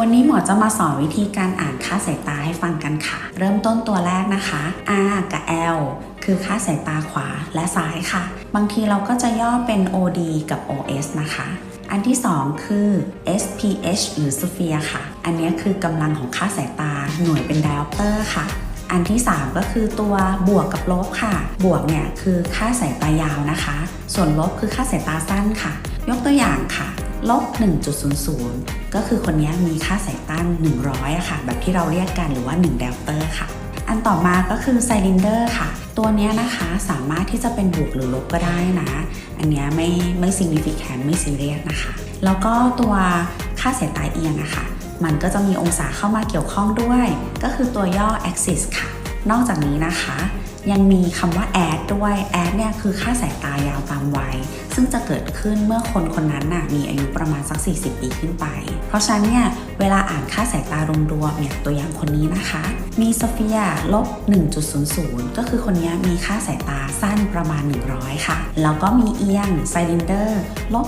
วันนี้หมอจะมาสอนวิธีการอ่านค่าสายตาให้ฟังกันค่ะ เริ่มต้นตัวแรกนะคะ R กับ L คือค่าสายตาขวาและซ้ายค่ะ บางทีเราก็จะย่อเป็น OD กับ OS นะคะ อันที่ 2 คือ SPH หรือ Sphere ค่ะ อันนี้คือกำลังของค่าสายตาหน่วยเป็น diopter ค่ะอันที่ 3 ก็คือตัวบวกกับลบค่ะ บวกเนี่ยคือค่าสายตายาวนะคะ ส่วนลบคือค่าสายตาสั้นค่ะ ยกตัวอย่างค่ะ ลบ 1.00 ก็คือคนนี้มีค่าสายต้าน 100อะค่ะ แบบที่เราเรียกกันหรือว่า 1 เดลเตอร์ค่ะ อันต่อมาก็คือไซลินเดอร์ค่ะ ตัวนี้นะคะสามารถที่จะเป็นบวกหรือลบก็ได้นะ อันนี้ไม่ไม่ significant ไม่ serious นะคะ แล้วก็ตัวค่าสายตาเอียงอะค่ะ มันก็จะมีองศาเข้ามาเกี่ยวข้องด้วย ก็คือตัวย่อ axis ค่ะ นอกจากนี้นะคะ ยังมีคำว่าแอดด้วยแอดเนี่ยคือค่าสายตายาวตามวัยซึ่งจะเกิดขึ้นเมื่อคนคนนั้นน่ะมีอายุประมาณสัก 40 ปีขึ้นไป เพราะฉะนั้นเนี่ยเวลาอ่านค่าสายตารวมๆเนี่ยตัวอย่างคนนี้นะคะ มีสเฟียลบ 1.00 ก็คือคนนี้มีค่าสายตาสั้นประมาณ 100 ค่ะ แล้วก็มีเอียงไซลินเดอร์ลบ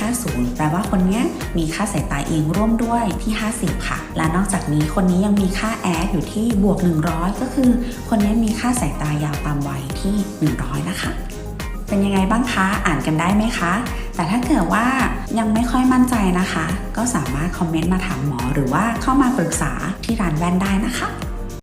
0.50 แปลว่าคนนี้มีค่าสายตาเอียงร่วมด้วยที่ 50 ค่ะ และนอกจากนี้คนนี้ยังมีค่าแอดอยู่ที่บวก 100 ก็คือคนนี้มีค่าสายตายาวตามวัยที่ 100 นะคะ เป็นยังไงบ้างคะ อ่านกันได้ไหมคะ แต่ถ้าเกิดว่ายังไม่ค่อยมั่นใจนะคะ ก็สามารถคอมเมนต์มาถามหมอหรือว่าเข้ามาปรึกษาที่ร้านแว่นได้นะคะ